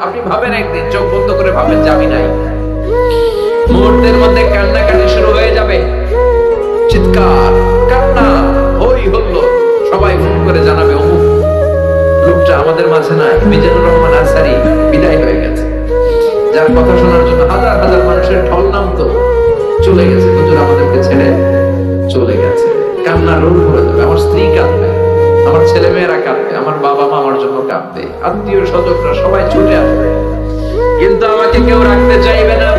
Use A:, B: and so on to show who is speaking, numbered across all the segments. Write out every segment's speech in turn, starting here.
A: আপনি ভাবেন একদিন চোখ বন্ধ করে ভাবেন যে নাই। মুহূর্তের মধ্যে কান্নাকাটি শুরু হয়ে যাবে। চিৎকার, কান্না, হই হল্লো, সবাই ফোন করে জানাবে অমুক লোকটা আমাদের মাঝে নাই। মিজানুর রহমান বিদায় হয়ে গেছে। যার কথা শোনার জন্য হাজার হাজার মানুষের ঢল নামতো, চলে গেছে। হুজুর আমাদেরকে ছেড়ে চলে গেছে। কান্না রোল করে দেবে। আমার স্ত্রী আমার ছেলে মেয়েরা কাঁদবে, আমার বাবা মা আমার জন্য কাঁদবে, আত্মীয় স্বজনরা সবাই ছুটে আসবে। কিন্তু আমাকে কেউ রাখতে চাইবে না।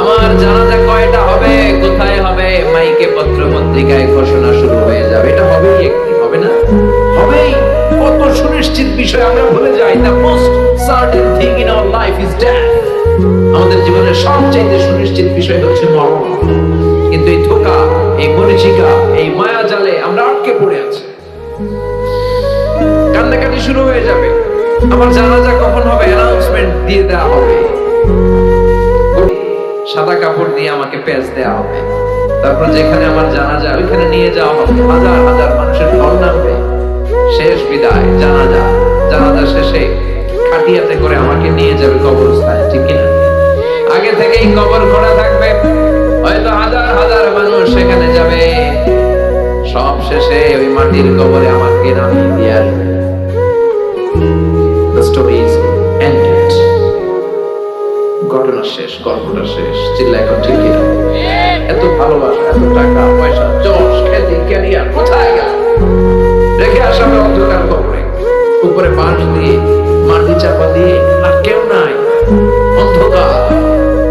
A: আমার জানাজা কয়টা হবে, কোথায় হবে, মাইকে পত্র পত্রিকায় ঘোষণা শুরু হয়ে যাবে। এটা হবেই একদিন, হবে না? হবেই। কত সুনিশ্চিত বিষয় আমরা ভুলে যাই। The most certain thing in our life is death আমাদের জীবনের সবচেয়ে সুনিশ্চিত বিষয় হচ্ছে মরণ। কিন্তু এই ধোকা, এই মরিচিকা, এই মায়া জালে আমরা আটকে পড়ে আছি। কান্নাকাটি শুরু হয়ে যাবে। আমার জানাজা কখন হবে অ্যানাউন্সমেন্ট দিয়ে দেওয়া হবে। সাদা কাপড় দিয়ে আমাকে পেঁচ দেওয়া হবে। তারপর যেখানে আমার জানাজা, ওইখানে নিয়ে যাওয়া হবে। হাজার হাজার মানুষের ঢল নামবে। শেষ বিদায়, জানাজা। জানাজা শেষে খাটিয়াতে করে আমাকে নিয়ে যাবে কবরস্থানে, ঠিক কিনা? আগে থেকেই কবর খোলা থাকবে। হয়তো হাজার হাজার মানুষ সেখানে যাবে। সব শেষে ওই মাটির কবরে আমাকে নামিয়ে দিয়ে আসবে. ঘটনা শেষ, গল্পটা শেষ এখন ঠিক এত ভালোবাসা, এত টাকা, পয়সা খ্যাতি, ক্যারিয়ার, কোথায় গেল? রেখে অন্ধকার কবরে। উপরে বাঁশ দিয়ে, মাটি চাপা দিয়ে, আর কেউ নাই। অন্ধকার।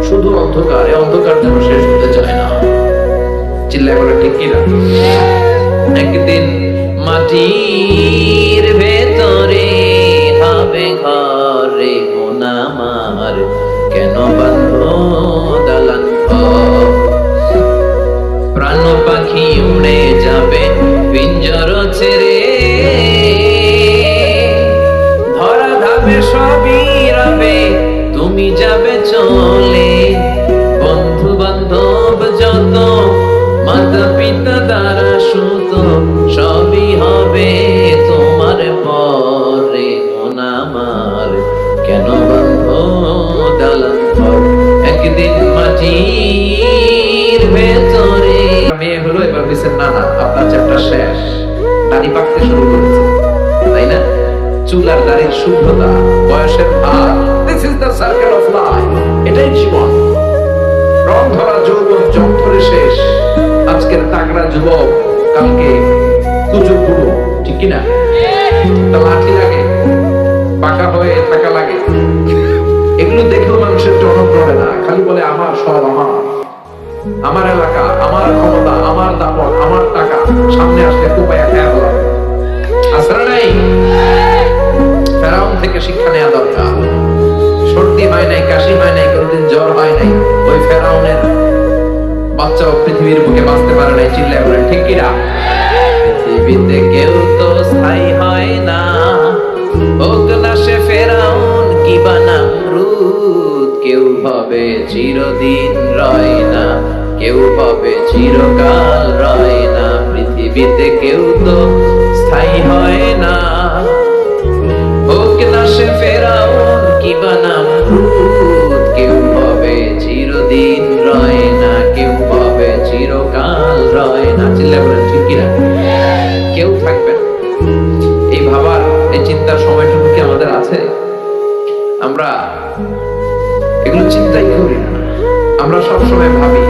A: শুধু অন্ধকার অন্ধকার যেন শেষ হতে চায় না। চিল্লা করে ঠিক কিনা একদিন মাটির ভেতরে হবে ঘরে মোনামার কেন বন্ধ দালান প্রাণ পাখি উড়ে যাবে পিঞ্জর ছেড়ে। ধরা ধাবে সবই রবে, তুমি যাবে চলে দিচ্ছেন না না, আপনার চ্যাপ্টার শেষ। দাড়ি পাকতে শুরু করেছে। তাই না? চুলার দাড়ির শুভ্রতা, বয়সের ভার this is the circle of life এটাই জীবন। যৌবন শেষ। আজকের তাগড়া যুবক, কালকে বুড়ো, ঠিক কিনা একটা লাঠি লাগে, পাকা হয়ে থাকা লাগে। এগুলো দেখেও মানুষের টনক নড়ে না, খালি বলে, আমার সব আমার। আমার এলাকা, আমার ক্ষমতা, আমার দাপট, আমার টাকা, সামনে আসলে আসলে নাই। ফেরাউন থেকে শিক্ষা নেওয়া দরকার। সর্দি হয় নাই, কাশি হয় নাই জ্বর হয় নাই। ওই ফেরাউনের পৃথিবীর বুকে বাঁচতে পারে নাই, চিল্লায় ঠিক পৃথিবীতে কেউ তো স্থায়ী হয় না। সে ফেরাউন কি বানামরুদ কেউ ভাবে চিরদিন রয় না। কেউ ভাবে চিরকাল রয় না পৃথিবীতে, কেউ তো স্থায়ী হয় না। সে ফেরাউন কি বানামরুদ কেউ ভাবে চিরদিন রয় না, কেউ ভাবে চিরকাল রয় না। চিল্লা বলেন, ঠিক কিনা? কেউ থাকবে না। এই ভাবার, এই চিন্তার সময়টুকু কি আমাদের আছে? আমরা এগুলো চিন্তাই করি না। আমরা সবসময় ভাবি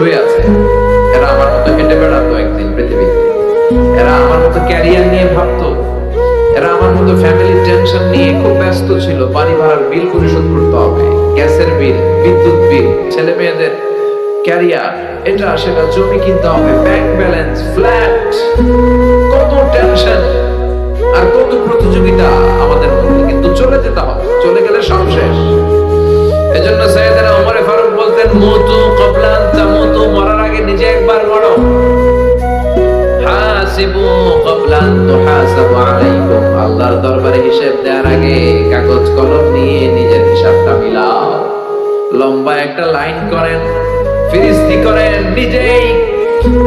A: শুয়ে আছে। এরা আমার মতো হেঁটে বেড়াতো একদিন পৃথিবীতে। এরা আমার মতো ক্যারিয়ার নিয়ে ভাবতো। এরা আমার মতো ফ্যামিলি টেনশন নিয়ে খুব ব্যস্ত ছিল। বাড়ি ভাড়ার বিল পরিশোধ করতে হবে। গ্যাসের বিল বিদ্যুৎ বিল ছেলে মেয়েদের ক্যারিয়ার এটা সেটা জমি কিনতে হবে ব্যাংক ব্যালেন্স ফ্ল্যাট কত টেনশন আর কত প্রতিযোগিতা আমাদের মধ্যে। কিন্তু চলে যেতে হবে। চলে গেলে সব শেষ। এজন্য সৈয়দনা ওমরে মুতু কবলান তামুতু মরার আগে নিজে একবার মরো। হাসিবু কবলান তুহাসাবু আলাইকুম, আল্লাহর দরবারে হিসেব দেওয়ার আগে কাগজ কলম নিয়ে নিজের হিসাবটা মিলাও। লম্বা একটা লাইন করেন, ফিরিস্তি করেন, নিজেই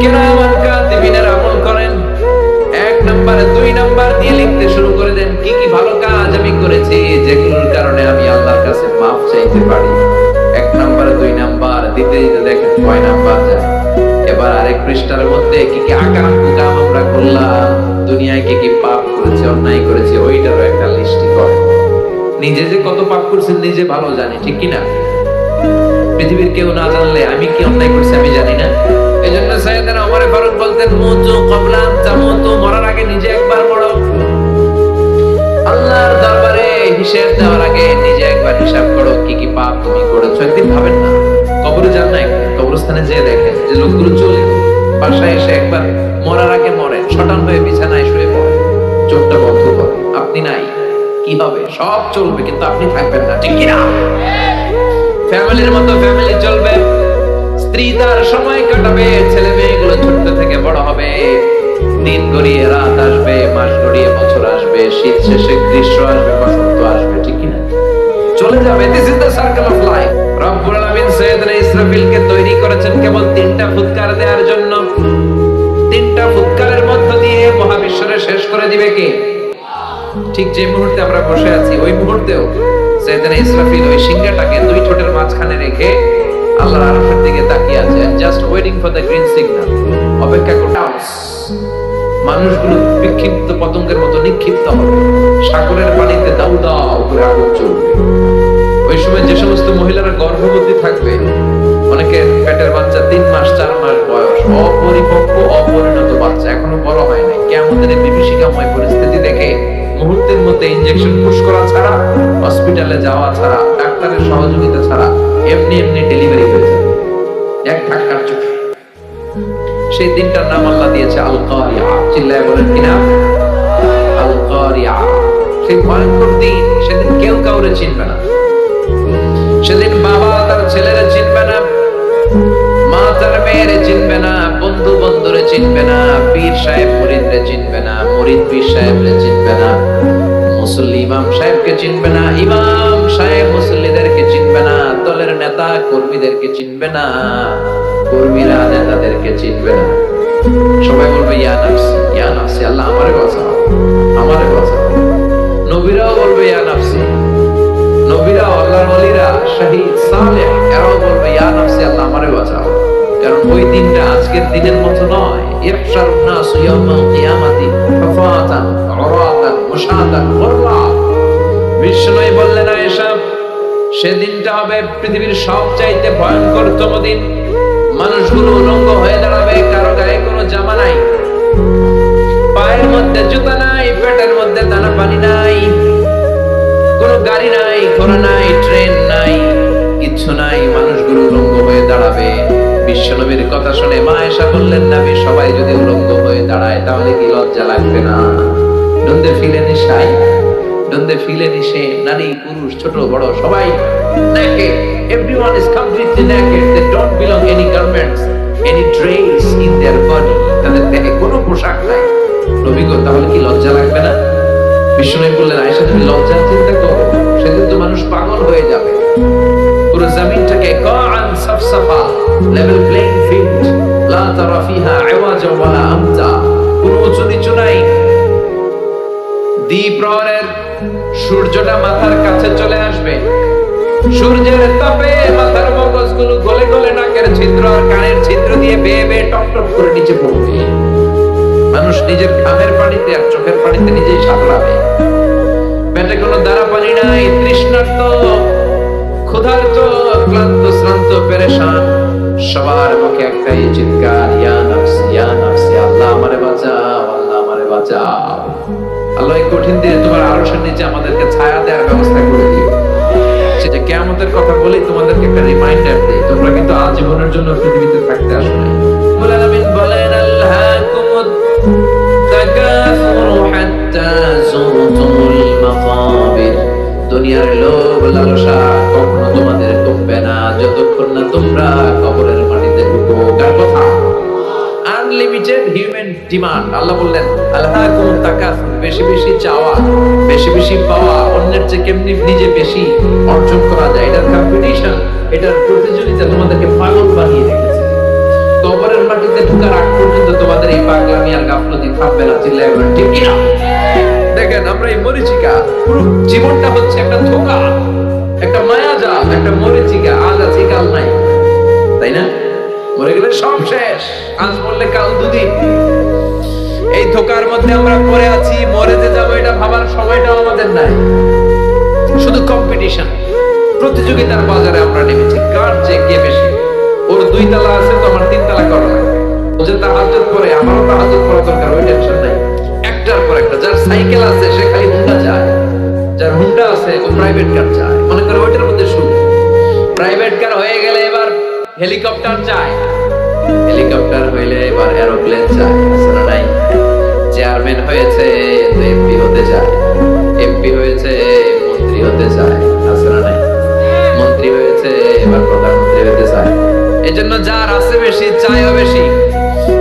A: কেরামান কাতিবিনের আমল করেন। এক নম্বরে, দুই নাম্বার দিয়ে লিখতে শুরু করে দেন, কি কি ভালো কাজ আমি করেছি, যেগুলোর কারণে আমি আল্লাহর কাছে মাফ চাইতে পারি। দিতে দিতে দেখেন কয় নাম্বার যায় এবার আরেক পৃষ্ঠার মধ্যে কি কি আকাঙ্ক্ষু কাম আমরা করলাম, দুনিয়ায় কি কি পাপ করেছে, অন্যায় করেছে, ওইটারও একটা লিস্টি করে। নিজে যে কত পাপ করছেন নিজে ভালো জানি, ঠিক কি না পৃথিবীর কেউ না জানলে আমি কি অন্যায় করছি আমি জানি না। এই জন্য সাইয়েদানা ওমরে ফারুক বলতেন, মুতু কবলান তামুতু মরার আগে নিজে একবার মরো। আল্লাহর দরবারে হিসাব দেওয়ার আগে নিজে একবার হিসাব করো, কি কি পাপ তুমি করেছ, একদিন ভাবেন না। কবরে যান না একদিন কবরস্থানে যেয়ে দেখেন যে লোকগুলো চলে বাসায় এসে একবার মরার আগে মরে শটান হয়ে বিছানায় শুয়ে পড়ে চোখটা বন্ধ করে আপনি নাই, কি হবে? সব চলবে, কিন্তু আপনি থাকবেন না, ঠিক কি না ফ্যামিলির মতো ফ্যামিলি চলবে। স্ত্রী তার সময় কাটাবে, ছেলে মেয়েগুলো ছোট্ট থেকে বড় হবে। দিন গড়িয়ে রাত আসবে, মাস গড়িয়ে বছর আসবে, শীত শেষে গ্রীষ্ম আসবে, বসন্ত আসবে, ঠিক কি না চলে যাবে this is the circle of life রব্বুল আলামিন সাইয়েদনা ইসরাফিলকে তৈরি করেছেন কেবল তিনটা ফুৎকার দেওয়ার জন্য। তিনটা ফুৎকারের মধ্য দিয়ে মহাবিশ্বরে শেষ করে দিবে কে? ঠিক যে মুহূর্তে আমরা বসে আছি, ওই মুহূর্তেও সাইয়েদনা ইসরাফিল ওই সিংহাটাকে দুই ঠোঁটের মাঝখানে রেখে আল্লাহর আরশের দিকে তাকিয়ে আছে just waiting for the green signal অপেক্ষা করতে মানুষগুলো বিক্ষিপ্ত পতঙ্গের মতো নিক্ষিপ্ত হবে। সাগরের পানিতে দাউ দাউ করে আগুন চলবে। সময় যে সমস্ত মহিলারা গর্ভবতী থাকবে অনেকের পেটের বাচ্চা তিন মাস, চার মাস বয়স, অপরিপক্ক, অপরিণত বাচ্চা এখনও বড় হয় নাই। কেমন বিভীষিকাময় পরিস্থিতি দেখে মুহূর্তের মধ্যে ইনজেকশন পুশ করা ছাড়া হসপিটালে যাওয়া ছাড়া, ডাক্তারের সহযোগিতা ছাড়া এমনি এমনি ডেলিভারি হয়ে যাবে এক ধাক্কার চোখে। সেই দিনটার নাম আল্লাহ দিয়েছে আল কারিয়া চিল্লায় বলেন কিনা? আল কারিয়া সেই ভয়ঙ্কর দিন, সেদিন কেউ কাউরে চিনবে না। সেদিন বাবা তার ছেলেরা চিনবে না মা তার মেয়েরে চিনবে না, বন্ধু বন্ধুরে চিনবে না, পীর সাহেব মুরিদরে চিনবে না, মুরিদ পীর সাহেবরে চিনবে না, মুসল্লি ইমাম সাহেবকে চিনবে না, ইমাম সাহেব মুসল্লিদেরকে চিনবে না, দলের নেতা কর্মীদেরকে চিনবে না, কর্মীরা নেতাদেরকে চিনবে না। সবাই বলবে, ইয়া নাফসি ইয়া নাফসি, আল্লাহ নবীরাও বলবে, ইয়া নাফসি। নবীরা আল্লাহর ওলিরা শহীদ সালেহ, এরাও বলবে, ইয়া নাফসি আল্লাহ, আমারে বাঁচাও। কারণ ওই দিনটা আজকের দিনের মতো নয়। ইহশার নাস ইয়াউমাল কিয়ামাতি ফাফাতান উরাতান মুশাতান গুররা বিষ্ণুই বললেন, আয়েশা সেদিনটা হবে পৃথিবীর সবচাইতে ভয়ঙ্করতম দিন। মানুষগুলো উলঙ্গ হয়ে দাঁড়াবে, কারও গায়ে কোনো জামা নাই। পায়ের মধ্যে জুতা নাই, পেটের মধ্যে দানা পানি নাই। কোনো গাড়ি নাই, ঘোড়া নাই, ট্রেন নাই কিচ্ছু নাই, মানুষগুলো উলঙ্গ হয়ে দাঁড়াবে। বিশ্বনবীর কথা শুনে মা এসা বললেন, নাবি, সবাই যদি উলঙ্গ হয়ে দাঁড়ায়, তাহলে কি লজ্জা লাগবে না? ডন্দে ফিলে নিশাই ডন্দে ফিলে নিশে, নারী, পুরুষ, ছোট, বড়, সবাই naked everyone is completely naked. They don't belong any garments, any dress in their body, তাদের দেহে কোনো পোশাক নাই। নবী তাহলে কি লজ্জা লাগবে না? বিষ্ণু বললেন আয়সা তুমি লজ্জার চিন্তা করো। সেদিন তো মানুষ পাগল হয়ে যাবে। পুরো জমিনটাকে কাআন সাফসাফা লেভেল প্লেইং ফিল্ড লা তারা ফিহা আওয়াজা ওয়ালা আমতা কোনো উঁচু নিচু নাই। দ্বীপ সূর্যটা মাথার কাছে চলে আসবে। সূর্যের তাপে মাথার মগজগুলো গলে গলে নাকের ছিদ্র আর কানের ছিদ্র দিয়ে বেয়ে বেয়ে টপ টপ করে নিচে পড়বে। নিজের ঘামের পানিতে আর চোখের পানিতে নিজেই সাঁতরাবে পেটে কোনো দ্বারা পানি নাই, তৃষ্ণার্ত, ক্ষুধার্ত, ক্লান্ত, শ্রান্ত, পেরেশান। সবার মুখে একটাই চিৎকার, ইয়া নফসি ইয়া নফসি, আল্লাহ আমারে বাঁচাও, আল্লাহ আমারে বাঁচাও। আল্লাহ এই কঠিন তোমার আরশের নিচে আমাদেরকে ছায়া দেওয়ার ব্যবস্থা করে দিও। সেটা কেয়ামতের কথা বলেই তোমাদেরকে একটা রিমাইন্ডার দিই, তোমরা কিন্তু আজীবনের জন্য পৃথিবীতে থাকতে আসো আলামিন বলেন আল্লাহকুমুত তাকাসুরু হাত্তা যুরতুমুল মাকাবির দুনিয়ার লোভ লালসা কখনো তোমাদের কমবে না। যতক্ষণ না তোমরা কবরের মাটিতে ঢুকো, কার কথা? আনলিমিটেড হিউম্যান ডিমান্ড আল্লাহ বললেন আল্লাহ তাকাসুর বেশি বেশি চাওয়া, বেশি বেশি পাওয়া, অন্যের চেয়ে কেমনি নিজে বেশি অর্জন করা যায়? এটার কম্পিটিশন এটার প্রতিযোগিতা তোমাদেরকে পাগল বানিয়ে রেখেছে। কবরের মাটিতে ঢুকার আগ পর্যন্ত তোমাদের এই পাগলামি আর গাফলতি থামবে না চিল্লায় বলেন ঠিক কিনা? দেখেন, আমরা এই মরিচিকা, পুরো জীবনটা হচ্ছে একটা ধোকা, একটা মায়াজাল একটা মরিচিকা, আজ আছে, কাল নাই। তাই না? মরে গেলে সব শেষ, আজ বললে কাল দুদিন। এই ধোকার মধ্যে আমরা পড়ে আছি, মরে যে যাব, এটা ভাবার সময়টাও আমাদের নাই। শুধু কম্পিটিশন প্রতিযোগিতার বাজারে আমরা নেমেছি, কার যে কে বেশি? ওর দুই তালা আছে, তো তিন তালা করা লাগবে ও যে তাহাজ্জুদ করে, আমারও তাহাজ্জুদ করা দরকার, ওই টেনশন নাই। একটার পর একটা, যার সাইকেল আছে, সে খালি হুন্ডা চায়। যার হুন্ডা আছে, ও প্রাইভেট কার চায়। মনে করো ওইটার মধ্যে সুখ। প্রাইভেট কার হয়ে গেলে এবার হেলিকপ্টার চায়। হেলিকপ্টার হইলে এবার এরোপ্লেন চায়। নাই। চেয়ারম্যান হয়েছে এমপি হতে চায়। এমপি হয়েছে, মন্ত্রী হতে চায়। না নাই। মন্ত্রী হয়েছে, এবার প্রধানমন্ত্রী হতে চায়। এজন্য যার আছে বেশি চায়ও বেশি।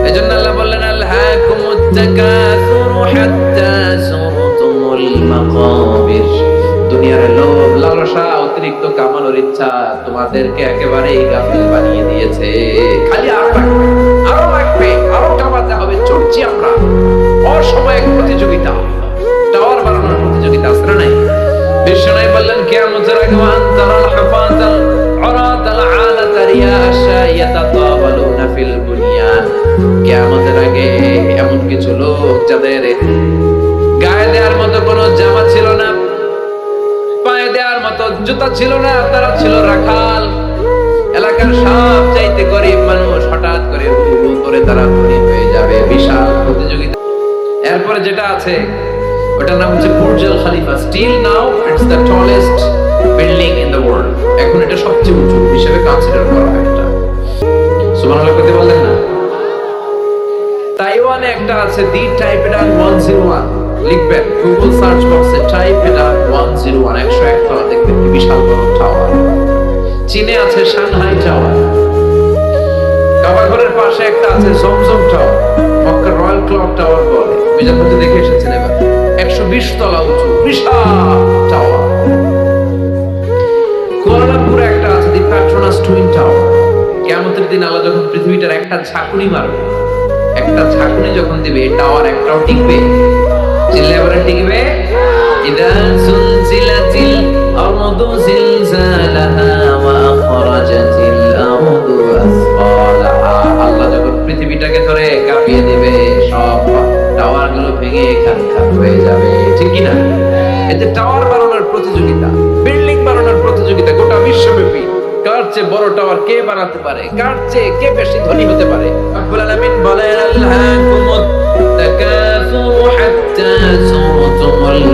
A: এজন্য আল্লাহ বললেন আল্লাহ কুমুত্তাকাসুরু হাত্তা যুরতুমুল মাকাবির। দুনিয়ার লোভ, লালসা, অতিরিক্ত কামানোর ইচ্ছা তোমাদেরকে একেবারেই গাফিল বানিয়ে দিয়েছে। খালি আরও লাগবে আরও লাগবে আরও কামাতে হবে ছুটছি আমরা। অসময়ের প্রতিযোগিতা। টাওয়ার বানানোর প্রতিযোগিতা না নাই? বিশ্বনাই বললেন, কিয়ামতের আগে ওয়ান তারাল উরাতাল গায়ে দেওয়ার ছিল রাখাল। এলাকার সব চাইতে গরিব মানুষ হঠাৎ করে তারা বিশাল প্রতিযোগিতা। এরপরে যেটা আছে, ওটার নাম হচ্ছে Burj Khalifa. Still now, it's the tallest এখন এটা সবচেয়ে উঁচু হিসেবে কনসিডার করা হয় এটা। সুবহানাল্লাহ কইতে বললেন না? তাইওয়ানে একটা আছে দি টাইপ এটা 101 লিখবেন গুগল সার্চ বক্সে টাইপ এটা 101 101 তলা দেখবেন কি বিশাল বড় টাওয়ার চীনে আছে সাংহাই টাওয়ার কাবাঘরের পাশে একটা আছে জমজম টাওয়ার মক্কার রয়্যাল ক্লক টাওয়ার বলে। মির্জাপুরতে দেখে এসেছেন এবার। 120 তলা উঁচু। বিশাল! প্যাট্রোনাস টুইন টাওয়ার কিয়ামতের দিন আল্লাহ যখন পৃথিবীটার একটা ঝাঁকুনি মারবে, একটা ঝাঁকুনি যখন দিবে টাওয়ার একটাও টিকবে। টিকবে। পৃথিবীটাকে ধরে কাঁপিয়ে দিবে, সব টাওয়ারগুলো ভেঙে খান খান হয়ে যাবে। ঠিক কি এতে টাওয়ার বানানোর প্রতিযোগিতা বিল্ডিং বানানোর প্রতিযোগিতা গোটা বিশ্বব্যাপী। কার চেয়ে বড় টাওয়ার কে বানাতে পারে? কার চেয়ে কে বেশি ধনী হতে পারে? রব্বুল আলামিন বলেন, আল্লাহ তাকাসুরু হাত্তা